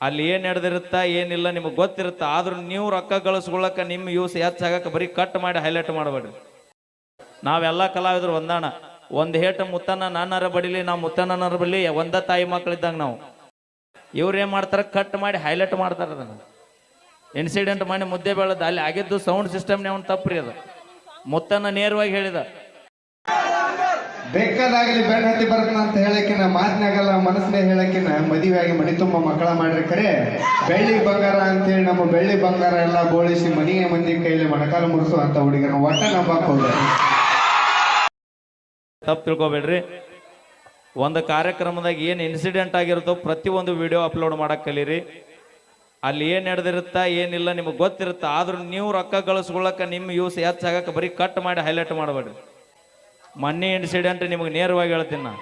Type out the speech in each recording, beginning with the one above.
ಅಲ್ಲಿ ಏನ್ ನಡೆದಿರುತ್ತಾ, ಏನಿಲ್ಲ ನಿಮಗೆ ಗೊತ್ತಿರುತ್ತ, ಆದ್ರೂ ನೀವು ರೊಕ್ಕ ಗಳಿಸ್ಕೊಳ್ಳೋಕೆ ನಿಮ್ಮ ಯೂಸ್ ಹೆಚ್ಚಾಗಕ್ಕೆ ಬರೀ ಕಟ್ ಮಾಡಿ ಹೈಲೈಟ್ ಮಾಡಬೇಡ್ರಿ. ನಾವೆಲ್ಲ ಕಲಾವಿದರು ಒಂದಾಣ. ಒಂದು ಹೇಟ ಮುತ್ತನ್ನ ನಾನರ ಬಡಿಲಿ ನಾವು ಮುತ್ತಣ್ಣನರ ಬಡಿಲಿ ಒಂದ ತಾಯಿ ಮಕ್ಕಳಿದ್ದಂಗೆ ನಾವು. ಇವ್ರು ಏನು ಮಾಡ್ತಾರ? ಕಟ್ ಮಾಡಿ ಹೈಲೈಟ್ ಮಾಡ್ತಾರ ಅದನ್ನು. ಇನ್ಸಿಡೆಂಟ್ ಮಾಡಿ ಮುದ್ದೆ ಬೆಳೆದ, ಅಲ್ಲಿ ಆಗಿದ್ದು ಸೌಂಡ್ ಸಿಸ್ಟಮ್ನೇ ಒಂದು ರೀ ಅದು. ಮುತ್ತನ್ನ ನೇರವಾಗಿ ಹೇಳಿದ ಬೇಕಾದಾಗಲಿ ಬೆನ್ನ ಬರ್ತನ ಅಂತ ಹೇಳಕಿನ ಮಾತಿನಾಗಲ್ಲ, ಮನಸ್ಸಿನ ಹೇಳಕಿನ ಮದುವೆಯಾಗಿ ಮನಿ ತುಂಬ ಮಕ್ಕಳ ಮಾಡ್ರಿ ಕರೆ. ಬೆಳ್ಳಿ ಬಂಗಾರ ಅಂತೇಳಿ ನಮ್ಮ ಬೆಳ್ಳಿ ಬಂಗಾರ ಎಲ್ಲ ಬೋಳಿಸಿ ಮನೆಯ ಮಂದಿ ಕೈಲಿ ಮೊಣಕಾಲ ಮುರಿಸುವಂತ ಹುಡುಗರ ಒಟ್ಟ ನಂಬಕ್ ತಪ್ಪು ತಿಳ್ಕೊಬೇಡ್ರಿ. ಒಂದು ಕಾರ್ಯಕ್ರಮದಾಗ ಏನು ಇನ್ಸಿಡೆಂಟ್ ಆಗಿರುತ್ತೋ ಒಂದು ವಿಡಿಯೋ ಅಪ್ಲೋಡ್ ಮಾಡಕ್ ಕಲೀರಿ. ಅಲ್ಲಿ ಏನು ನಡೆದಿರುತ್ತಾ, ಏನಿಲ್ಲ ನಿಮಗೆ ಗೊತ್ತಿರುತ್ತಾ, ಆದ್ರೂ ನೀವು ರೊಕ್ಕ ಗಳಿಸ್ಕೊಳ್ಳೋಕೆ, ನಿಮ್ಮ ಯೂಸ್ ಹೆಚ್ಚಾಗಕ್ಕೆ ಬರೀ ಕಟ್ ಮಾಡಿ ಹೈಲೈಟ್ ಮಾಡಬೇಡ್ರಿ. ಮೊನ್ನೆ ಇನ್ಸಿಡೆಂಟ್ ನಿಮಗೆ ನೇರವಾಗಿ ಹೇಳ್ತೀನಿ ನಾ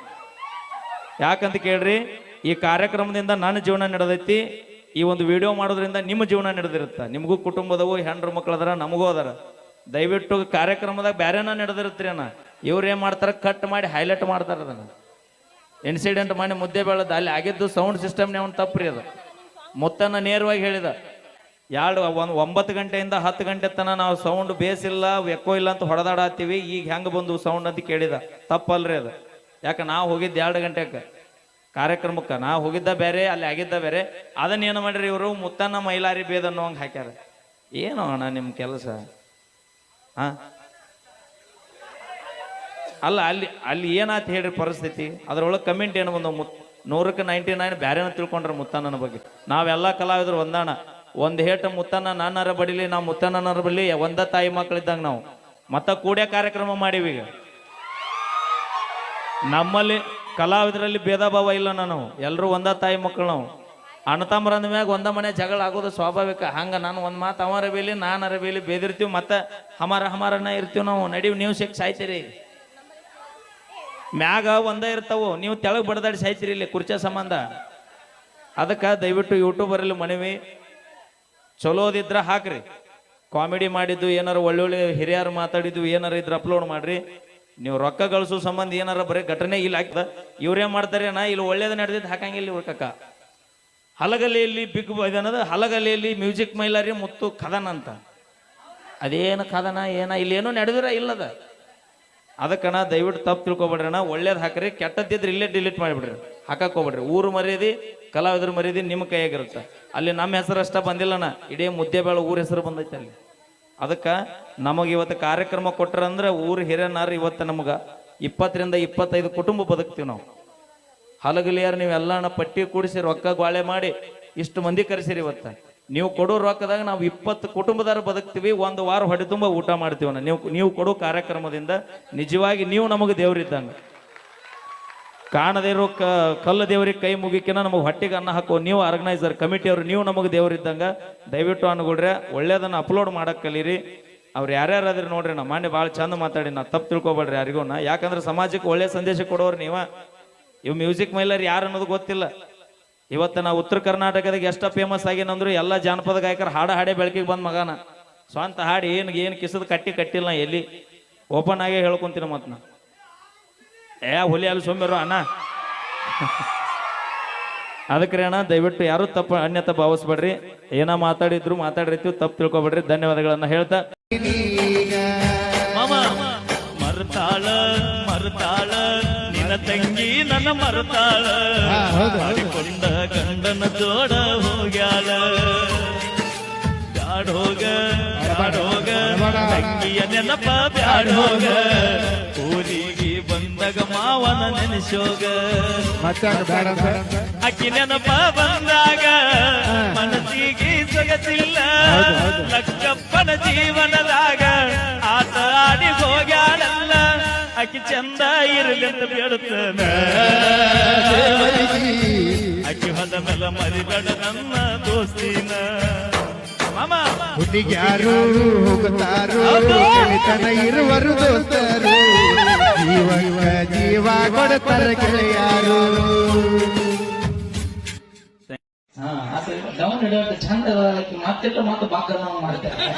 ಯಾಕಂತ ಕೇಳ್ರಿ, ಈ ಕಾರ್ಯಕ್ರಮದಿಂದ ನನ್ನ ಜೀವನ ನಡೆದೈತಿ, ಈ ಒಂದು ವಿಡಿಯೋ ಮಾಡೋದ್ರಿಂದ ನಿಮ್ಮ ಜೀವನ ನಡೆದಿರುತ್ತೆ. ನಿಮಗೂ ಕುಟುಂಬದವು, ಹೆಂಡ್ರು ಮಕ್ಳು ಅದಾರ, ನಮಗೂ ಅದಾರ. ದಯವಿಟ್ಟು ಕಾರ್ಯಕ್ರಮದಾಗ ಬೇರೆನ ನಡೆದಿರುತ್ತೀರಿ ಅಣ್ಣ. ಇವ್ರು ಏನು ಮಾಡ್ತಾರ ಕಟ್ ಮಾಡಿ ಹೈಲೈಟ್ ಮಾಡ್ತಾರ ಅದನ್ನು. ಇನ್ಸಿಡೆಂಟ್ ಮಾಡಿ ಮುದ್ದೆ ಬೆಳೆದ, ಅಲ್ಲಿ ಆಗಿದ್ದು ಸೌಂಡ್ ಸಿಸ್ಟಮ್ನೇ ಒಂದು ರೀ ಅದು. ಮುತ್ತನ್ನ ನೇರವಾಗಿ ಹೇಳಿದ. ಎರಡು, ಒಂದು ಒಂಬತ್ತು ಗಂಟೆಯಿಂದ ಹತ್ತು ಗಂಟೆ ತನಕ ನಾವು ಸೌಂಡ್ ಬೇಸ್ ಇಲ್ಲ ಎಕ್ಕೋ ಇಲ್ಲ ಅಂತ ಹೊಡೆದಾಡತ್ತೀವಿ. ಈಗ ಹೆಂಗೆ ಬಂದು ಸೌಂಡ್ ಅಂತ ಕೇಳಿದ? ತಪ್ಪಲ್ರಿ ಅದು. ಯಾಕೆ, ನಾವು ಹೋಗಿದ್ದೆ ಎರಡು ಗಂಟೆಗೆ ಕಾರ್ಯಕ್ರಮಕ್ಕೆ. ನಾವು ಹೋಗಿದ್ದ ಬೇರೆ, ಅಲ್ಲಿ ಆಗಿದ್ದ ಬೇರೆ. ಅದನ್ನ ಏನು ಮಾಡ್ರಿ ಇವರು? ಮುತ್ತನ್ನ ಮೈಲಾರಿ ಬೇದ ಹಂಗೆ ಹಾಕ್ಯಾರ. ಏನು ಅಣ್ಣ ನಿಮ್ಮ ಕೆಲಸ? ಹಾ ಅಲ್ಲ, ಅಲ್ಲಿ ಅಲ್ಲಿ ಏನಾಯ್ತು ಹೇಳ್ರಿ ಪರಿಸ್ಥಿತಿ? ಅದ್ರೊಳಗೆ ಕಮೆಂಟ್ ಏನು ಬಂದವು? ಮುತ್ ನೂರಕ್ಕೆ ನೈಂಟಿ ನೈನ್ ಬ್ಯಾರೇನ ತಿಳ್ಕೊಂಡ್ರೆ ಮುತ್ತಣ್ಣನ ಬಗ್ಗೆ. ನಾವೆಲ್ಲ ಕಲಾವಿದರು ಒಂದಾಣ ಒಂದು ಹೇಟ ಮುತ್ತನ ನಾನಾರ ಬಡಿಲಿ, ನಾವು ಮುತ್ತನಾರ ಬಡಿಲಿ ಒಂದ ತಾಯಿ ಮಕ್ಕಳಿದ್ದಂಗ ನಾವು. ಮತ್ತ ಕೂಡೇ ಕಾರ್ಯಕ್ರಮ ಮಾಡೀವಿ ಈಗ. ನಮ್ಮಲ್ಲಿ ಕಲಾವಿದರಲ್ಲಿ ಭೇದ ಭಾವ ಇಲ್ಲ ನಾನು ಎಲ್ಲರೂ ಒಂದ ತಾಯಿ ಮಕ್ಕಳು ನಾವು. ಅಣ್ಣತಮ್ಮರಂದ ಮ್ಯಾಗ ಒಂದ ಮನೆ ಜಗಳ ಆಗೋದು ಸ್ವಾಭಾವಿಕ. ಹಂಗ ನಾನು ಒಂದ್ ಮಾತು ಅವರ ಬೇಲಿ, ನಾನರ ಬೇಲಿ ಬೇದಿರ್ತೀವಿ, ಮತ್ತೆ ಹಮಾರ ಹಮಾರನ ಇರ್ತೀವಿ ನಾವು. ನಡೀವಿ, ನೀವು ಸಿಕ್ ಸಾಯ್ತೀರಿ. ಮ್ಯಾಗ ಒಂದೇ ಇರ್ತಾವು. ನೀವು ತೆಳಗ್ ಬಡದಾಡಿ ಸಾಯ್ತೀರಿ ಇಲ್ಲಿ ಕುರ್ಚೆ ಸಂಬಂಧ. ಅದಕ್ಕೆ ದಯವಿಟ್ಟು ಯೂಟ್ಯೂಬರಲ್ಲಿ ಮನವಿ. ಚಲೋದಿದ್ರ ಹಾಕ್ರಿ. ಕಾಮಿಡಿ ಮಾಡಿದ್ದು ಏನಾರ ಒಳ್ಳೊಳ್ಳೆ ಹಿರಿಯರು ಮಾತಾಡಿದ್ದು ಏನಾರ ಇದ್ರೆ ಅಪ್ಲೋಡ್ ಮಾಡ್ರಿ. ನೀವು ರೊಕ್ಕ ಗಳಿಸೋ ಸಂಬಂಧ ಏನಾರ ಬರೀ ಘಟನೆ ಇಲ್ಲಿ ಹಾಕ್ದ ಇವ್ರೇನ್ ಮಾಡ್ತಾರೆ ನಾ ಇಲ್ಲಿ ಒಳ್ಳೇದು ನಡೆದಿದ್ದು ಹಾಕಂಗಿಲ್ಲ ಇವ್ರ ಕಕ್ಕ ಹಲಗಲಿಯಲ್ಲಿ ಬಿಗ್ ಇದನ್ನದ ಹಲಗಲಿಯಲ್ಲಿ ಮ್ಯೂಸಿಕ್ ಮೈಲಾರಿ ಮುತ್ತು ಕದನ ಅಂತ. ಅದೇನು ಕದನ, ಏನ ಇಲ್ಲೇನೋ ನಡೆದಿರ ಇಲ್ಲದ. ಅದಕ್ಕಣ ದಯವಿಟ್ಟು ತಪ್ಪು ತಿಳ್ಕೊಬೇಡ್ರಿ ಅಣ್ಣ, ಒಳ್ಳೇದು ಹಾಕ್ರಿ, ಕೆಟ್ಟದ್ದಿದ್ರೆ ಇಲ್ಲೇ ಡಿಲೀಟ್ ಮಾಡಿಬಿಡ್ರಿ. ಹಾಕಕ್ ಹೋಗ್ಬೇಡ್ರಿ ಊರು ಮರ್ಯಾದಿ, ಕಲಾವಿದ್ರ ಮರ್ಯಾದಿ ನಿಮ್ಮ ಕೈಯಾಗಿರುತ್ತೆ. ಅಲ್ಲಿ ನಮ್ಮ ಹೆಸರು ಅಷ್ಟ ಬಂದಿಲ್ಲಣ್ಣ. ಇಡೀ ಮುದ್ದೆ ಬೇಳ ಊರ ಹೆಸರು ಬಂದೈತೆ ಅಲ್ಲಿ. ಅದಕ್ಕೆ ನಮಗೆ ಇವತ್ತು ಕಾರ್ಯಕ್ರಮ ಕೊಟ್ರಂದ್ರೆ ಊರು ಹಿರಿಯನಾರು ಇವತ್ತು ನಮ್ಗೆ ಇಪ್ಪತ್ತರಿಂದ ಇಪ್ಪತ್ತೈದು ಕುಟುಂಬ ಬದುಕ್ತೀವಿ ನಾವು. ಹಲಗಲಿಯಾರ ನೀವೆಲ್ಲನ ಪಟ್ಟಿ ಕೂಡಿಸಿ ರೊಕ್ಕ ಗ್ವಾಳೆ ಮಾಡಿ ಇಷ್ಟು ಮಂದಿ ಕರೆಸಿರಿ ಇವತ್ತು. ನೀವು ಕೊಡೋ ರೊಕ್ಕದಾಗ ನಾವು ಇಪ್ಪತ್ತು ಕುಟುಂಬದಾರ ಬದುಕ್ತೀವಿ, ಒಂದು ವಾರ ಹೊಡೆ ತುಂಬ ಊಟ ಮಾಡ್ತೀವಣ್ಣ. ನೀವು ನೀವು ಕೊಡೋ ಕಾರ್ಯಕ್ರಮದಿಂದ ನಿಜವಾಗಿ ನೀವು ನಮಗೆ ದೇವ್ರಿದ್ದಂಗೆ. ಕಾಣದೇ ಇರೋ ಕ ಕಲ್ಲು ದೇವ್ರಿಗೆ ಕೈ ಮುಗಿಕಿನ ನಮಗೆ ಹೊಟ್ಟೆಗೆ ಅನ್ನ ಹಾಕೋ ನೀವು ಆರ್ಗನೈಸರ್ ಕಮಿಟಿಯವರು ನೀವು ನಮಗೆ ದೇವರಿದ್ದಂಗೆ ದಯವಿಟ್ಟು ಅನ್ಕೊಡ್ರೆ ಒಳ್ಳೇದನ್ನ ಅಪ್ಲೋಡ್ ಮಾಡಕ್ಕೆ ಕಲೀರಿ. ಅವ್ರು ಯಾರ್ಯಾರು ಅದ್ರಿ ನೋಡ್ರಿ, ನಮ್ಮ ಮಾನ್ಯ ಭಾಳ ಚಂದ ಮಾತಾಡಿ, ನಾ ತಪ್ಪು ತಿಳ್ಕೊಬೇಡ್ರಿ ಯಾರಿಗೂ. ನಾ ಯಾಕಂದ್ರೆ ಸಮಾಜಕ್ಕೆ ಒಳ್ಳೆ ಸಂದೇಶ ಕೊಡೋರು ನೀವ. ಇವ್ ಮ್ಯೂಸಿಕ್ ಮೈಲರ್ ಯಾರು ಅನ್ನೋದು ಗೊತ್ತಿಲ್ಲ. ಇವತ್ತು ನಾ ಉತ್ತರ ಕರ್ನಾಟಕದಾಗ ಎಷ್ಟ ಫೇಮಸ್ ಆಗಿನಂದ್ರು ಎಲ್ಲ ಜಾನಪದ ಗಾಯಕರು ಹಾಡ ಹಾಡೇ ಬೆಳಕಿಗೆ ಬಂದ್ ಮಗನ. ಸ್ವಂತ ಹಾಡಿ ಏನು ಏನು ಕಿಸದ ಕಟ್ಟಿ ಕಟ್ಟಿಲ್ಲ ಎಲ್ಲಿ. ಓಪನ್ ಆಗೇ ಹೇಳ್ಕೊಂತೀನಿ ಮತ್ತು ನಾ. ಏ ಹುಲಿ ಅಲ್ಲಿ ಸೋಮ್ಯರು ಅಣ್ಣ. ಅದಕ್ಕೆ ಅಣ್ಣ ದಯವಿಟ್ಟು ಯಾರು ತಪ್ಪ ಅನ್ಯತ ಭಾವಿಸ್ಬೇಡ್ರಿ. ಏನ ಮಾತಾಡಿದ್ರು ಮಾತಾಡಿರ್ತೀವಿ ತಪ್ಪು ತಿಳ್ಕೊಬೇಡ್ರಿ. ಧನ್ಯವಾದಗಳನ್ನ ಹೇಳ್ತಾ. ಮಾಮ ಮರ್ತಾಳ ಮರ್ತಾಳ ನಿನ್ನ ತಂಗಿ ನನ್ನ ಮರ್ತಾಳ. ಮಾಡಿಕೊಂಡ ಗಂಡನ ಜೋಡ ಹೋಗ್ಯಾಳ. ಬ್ಯಾಡೋಗ ಬ್ಯಾಡೋಗ ತಂಗಿಯ ನೆನಪ ಬ್ಯಾಡೋಗ ಊರಿಗೆ ಬಂದಾಗ ಮಾವನ ನೆನೆಸೋಗ. ಅಕ್ಕಿ ನೆನಪ ಬಂದಾಗ ಮನಸ್ಸಿಗೆ ಸೊಗಸಿಲ್ಲ. ಲಕ್ಕಪ್ಪನ ಜೀವನದಾಗ ಆತ ಆಡಿ ಹೋಗ್ಯಾಳಲ್ಲ. ಅಕ್ಕಿ ಚಂದ ಇರಲಿ ಅಂತ ಬೇಡುತ್ತಾನ. ಅಕ್ಕಿ ಮದ ಮರಿ ಮರಿಬೇಡ ನನ್ನ ದೋಸ್ತಿನ. ಮಾಮ. ಹುಡುಗ್ಯಾರು ಹೋಗುತ್ತಾರು. ಗೆಳೆತನ ಇರುವರು ದೋಸ್ತರು. ಜೀವ ಜೀವ ಕೊಡ್ತಾರ ಗೆಳೆಯಾರು ಡೌನ್ ಹಿಡಿಯೋಕೆ ಚಂದ ಮತ್ತೆ ಮತ್ತಿಟ್ಟು ಮತ್ತೆ ಬಾಕನ್ನ ಮಾಡ್ತಾರೆ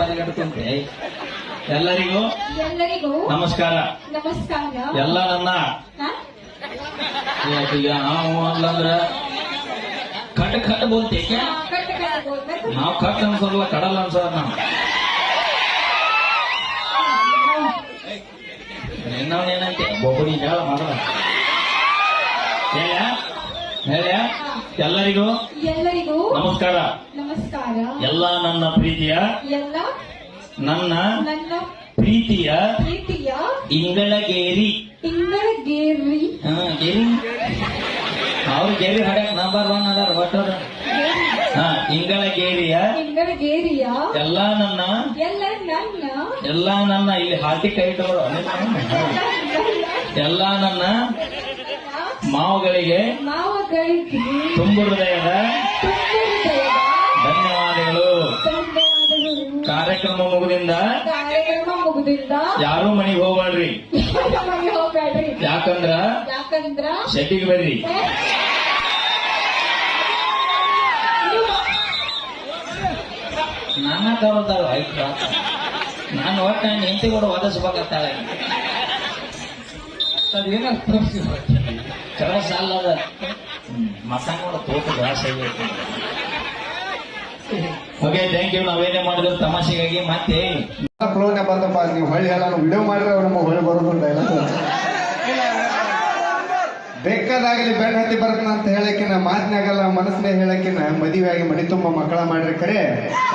ಬದಿಗಡ್ಕೊಂತೆ ಎಲ್ಲರಿಗೂ ಎಲ್ಲರಿಗೂ ನಮಸ್ಕಾರ. ನಮಸ್ಕಾರ. ಎಲ್ಲ ನನ್ನ? ಯಾಕಿಲ್ಲ? ನಾವು ಅಲ್ಲಂದ್ರ ಕಟ್ ಕಟ್ ಬೋಲ್ತಿ ಕ್ಯಾ ಕಟ್ ಕಟ್ ನಾವು ಕಟ್ ಅನ್ಸೋಲ್ಲ ಕಡಲ್ಲ ಅನ್ಸೋದ್ ನಾವು. ಇನ್ನವನ್ ಏನಂತೆ ಒಬ್ಬನಿ ಹೇಳ ಹೇಳ ಹೇಳ ಎಲ್ಲರಿಗೂ ಎಲ್ಲರಿಗೂ ನಮಸ್ಕಾರ. ನಮಸ್ಕಾರ. ಎಲ್ಲ ನನ್ನ ಪ್ರೀತಿಯ ಎಲ್ಲ ನನ್ನ ನನ್ನ ಪ್ರೀತಿಯ ಪ್ರೀತಿಯ ಇಂಗಳಗೇರಿ. ಇಂಗಳಗೇರಿ. ಹಾ ಗೇರಿ. ಅವ್ರು ಗೇರಿ ಹಾಡ್ಯಾಕ ನಂಬರ್ ಒನ್ ಅದಾರ ಒಟ್ಟದ ಹಾ ಇಂಗಳ ಗೇರಿಯ ಎಲ್ಲ ನನ್ನ? ಎಲ್ಲ ನನ್ನ? ಎಲ್ಲ ನನ್ನ ಇಲ್ಲಿ ಹಾಟಿ ಕೈ ಇಟ್ಟವರು ಎಲ್ಲ ನನ್ನ. ಮಾವುಗಳಿಗೆ? ಮಾವುಗಳಿಗೆ ತುಂಬು ಹೃದಯದ? ಧನ್ಯವಾದಗಳು. ಕಾರ್ಯಕ್ರಮ ಮುಗುದಿಂದ? ಕಾರ್ಯಕ್ರಮ ಮುಗುದಿಂದ? ಯಾರು ಮನೆಗೆ ಹೋಗ್ಬೇಡ್ರಿ. ಯಾಕಂದ್ರ? ಯಾಕಂದ್ರ? ಶೆಟ್ಟಿಗೆ ಬರ್ರಿ. ನನ್ನ ಕರೋದಾರ ಆಯ್ತು ನಾನು ಒಟ್ಟು ನನ್ನ ಹೆಂಡತಿ ಕೂಡ ಒದಸ್ಬೇಕಾಗ್ತಾಳೆ ಅದೇನ ಕೆಲಸ ಅಲ್ಲದ ಮತ ಕೂಡ ತೋಟ ಜಾಸ್ತಿ ಓಕೆ ಥ್ಯಾಂಕ್ ಯು ನಾವೇನೇ ಮಾಡಿದ್ರು ತಮಾಷೆಗಾಗಿ ಮತ್ತೆ ಬಂದಪ್ಪ. ನೀವು ಹೊಳ್ಳಿ ಎಲ್ಲ ವಿಡಿಯೋ ಮಾಡಿದ್ರೆ ಅವ್ರು ಹೊಳ್ಳಿ ಬರೋದಿಲ್ಲ ಬೇಕಾದಾಗಲಿ ಬೆನ್ನ ಹತ್ತಿ ಬರ್ತನ ಅಂತ ಹೇಳಕಿನ ಮಾತಿನಾಗಲ್ಲ ಮನಸ್ಸಿನ ಹೇಳಕ್ಕಿನ ಮದುವೆಯಾಗಿ ಮನಿ ತುಂಬ ಮಕ್ಕಳ ಮಾಡ್ರಿ ಕರೆ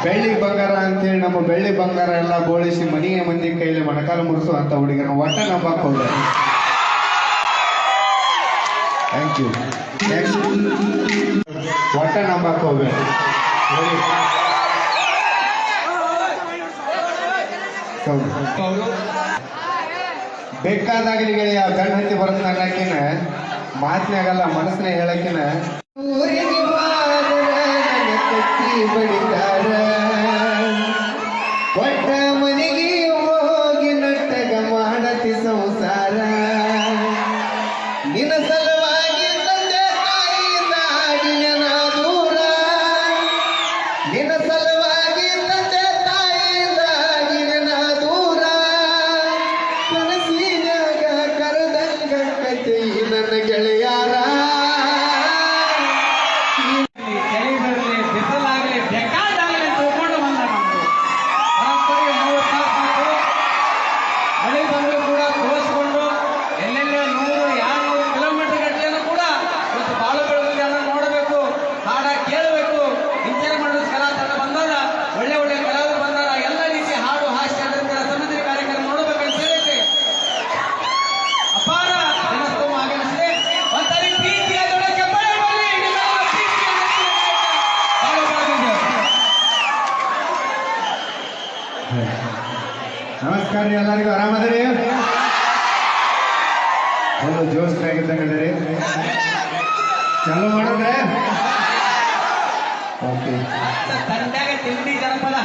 ಬೆಳ್ಳಿ ಬಂಗಾರ ಅಂತೇಳಿ ನಮ್ಮ ಬೆಳ್ಳಿ ಬಂಗಾರ ಎಲ್ಲ ಬೋಳಿಸಿ ಮನೆಯ ಮಂದಿ ಕೈಲಿ ಮೊಣಕಾಲ ಮುರಿಸು ಅಂತ ಹುಡುಗರ ಒಟ್ಟ ನಂಬಕ್ ಹೋಗ್ರಿ ಥ್ಯಾಂಕ್ ಯು ಒಟ್ಟ ನಂಬಕ್ ಹೋಗ್ಬೇಡಿ ಹೌದು. ಬೇಕಾದಾಗಲಿ ಗೆಳೆಯ ಗಂಡ ಹತ್ತಿ ಅನ್ನಕಿನ ಮಾತಿನಾಗಲ್ಲ ಮನಸ್ಸಿನ ಹೇಳಕಿನ ಬಡಿದಾರ. ಒಟ್ಟ ಮನೆಗೆ ಹೋಗಿ ನಟ್ಟಗ ಮಾಡತಿ ಸಂಸಾರ. ನಿನ್ನ ಸಲುವಾಗಿ ನಮಸ್ಕಾರ ಎಲ್ಲರಿಗೂ ಆರಾಮದರಿ ಒಂದು ಜೋಸ್ನಾಗಿದ್ದಂಗದಿರಿ ಚಾಲು ಮಾಡಿದ್ರೆ? ಓಕೆ ತಂದಾಗ ತಿಂಡಿ ಜನಪದ